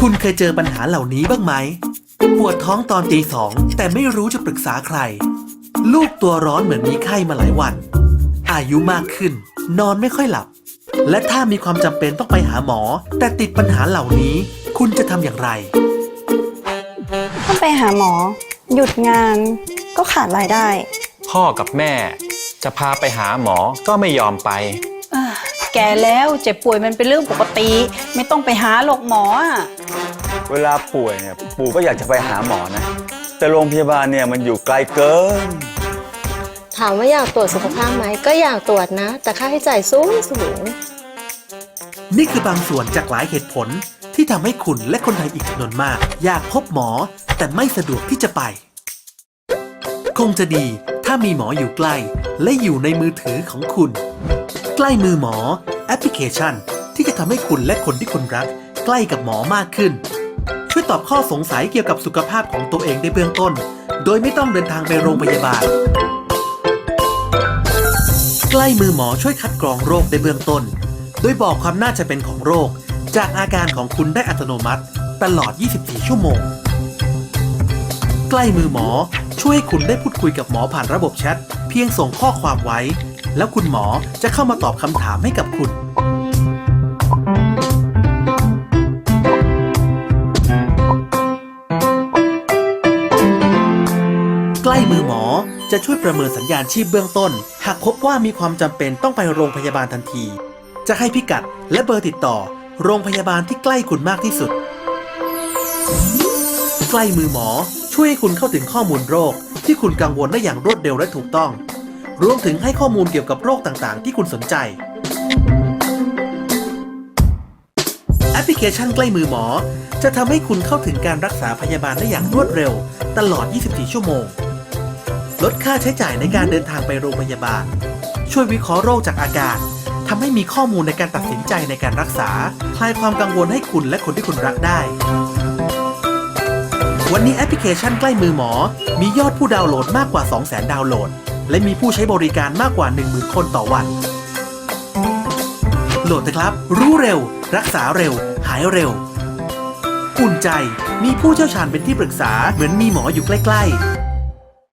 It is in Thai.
คุณเคยเจอปัญหาเหล่านี้บ้างไหม ปวดท้องตอนตีสองแต่ไม่รู้จะปรึกษาใคร ลูกตัวร้อนเหมือนมีไข้มาหลายวัน อายุมากขึ้น นอนไม่ค่อยหลับ และถ้ามีความจำเป็นต้องไปหาหมอ แต่ติดปัญหาเหล่านี้ คุณจะทำอย่างไรถ้าไปหาหมอ หยุดงานก็ขาดรายได้ พ่อกับแม่ จะพาไปหาหมอก็ไม่ยอมไปอ่า แก่แล้วเจ็บป่วยมันเป็นเรื่องปกติ ไม่ต้องไปหาหรอกหมออะเวลาป่วยเนี่ยปู่ก็อยากจะไปหาหมอนะ แต่โรงพยาบาลเนี่ยมันอยู่ไกลเกิน ถามว่าอยากตรวจสุขภาพไหมก็อยากตรวจนะ แต่ค่าใช้จ่ายสูงสูงนี่คือบางส่วนจากหลายเหตุผลที่ทำให้คุณและคนไทยอีกจำนวนมาก อยากพบหมอ แต่ไม่สะดวกที่จะไป คงจะดีถ้ามีหมออยู่ใกล้ และอยู่ในมือถือของคุณ ใกล้มือหมอ แอปพลิเคชัน ที่จะทำให้คุณและคนที่คุณรัก ใกล้กับหมอมากขึ้น ช่วยตอบข้อสงสัยเกี่ยวกับสุขภาพของตัวเองในเบื้องต้น โดยไม่ต้องเดินทางไปโรงพยาบาล ใกล้มือหมอช่วยคัดกรองโรคในเบื้องต้น โดยบอกความน่าจะเป็นของโรค จากอาการของคุณได้อัตโนมัติ ตลอด 24 ชั่วโมง ใกล้มือหมอช่วยให้คุณได้พูดคุยกับหมอผ่านระบบแชทเพียงส่งข้อความไว้ แล้วคุณหมอจะเข้ามาตอบคำถามให้กับคุณ ใกล้มือหมอจะช่วยประเมินสัญญาณชีพเบื้องต้น หากพบว่ามีความจำเป็นต้องไปโรงพยาบาลทันที จะให้พิกัดและเบอร์ติดต่อ โรงพยาบาลที่ใกล้คุณมากที่สุด ใกล้มือหมอช่วยให้คุณเข้าถึงข้อมูลโรค ที่คุณกังวลได้อย่างรวดเร็วและถูกต้อง รวมถึงให้ข้อมูลเกี่ยวกับโรคต่างๆ ที่คุณสนใจ แอปพลิเคชันใกล้มือหมอ จะทำให้คุณเข้าถึงการรักษาพยาบาลได้อย่างรวดเร็ว ตลอด 24 ชั่วโมง ลดค่าใช้จ่ายในการเดินทางไปโรงพยาบาล ช่วยวิเคราะห์โรคจากอาการทำให้มีข้อมูลในการตัดสินใจในการรักษา คลายความกังวลให้คุณและคนที่คุณรักได้ วันนี้แอปพลิเคชันใกล้มือหมอ มียอดผู้ดาวน์โหลดมากกว่า 200,000 ดาวน์โหลด และมีผู้ใช้บริการมากกว่า 10,000 คนต่อวัน โหลดนะครับ รู้เร็ว รักษาเร็ว หายเร็ว อุ่นใจ มีผู้เชี่ยวชาญเป็นที่ปรึกษาเหมือนมีหมออยู่ใกล้ ๆ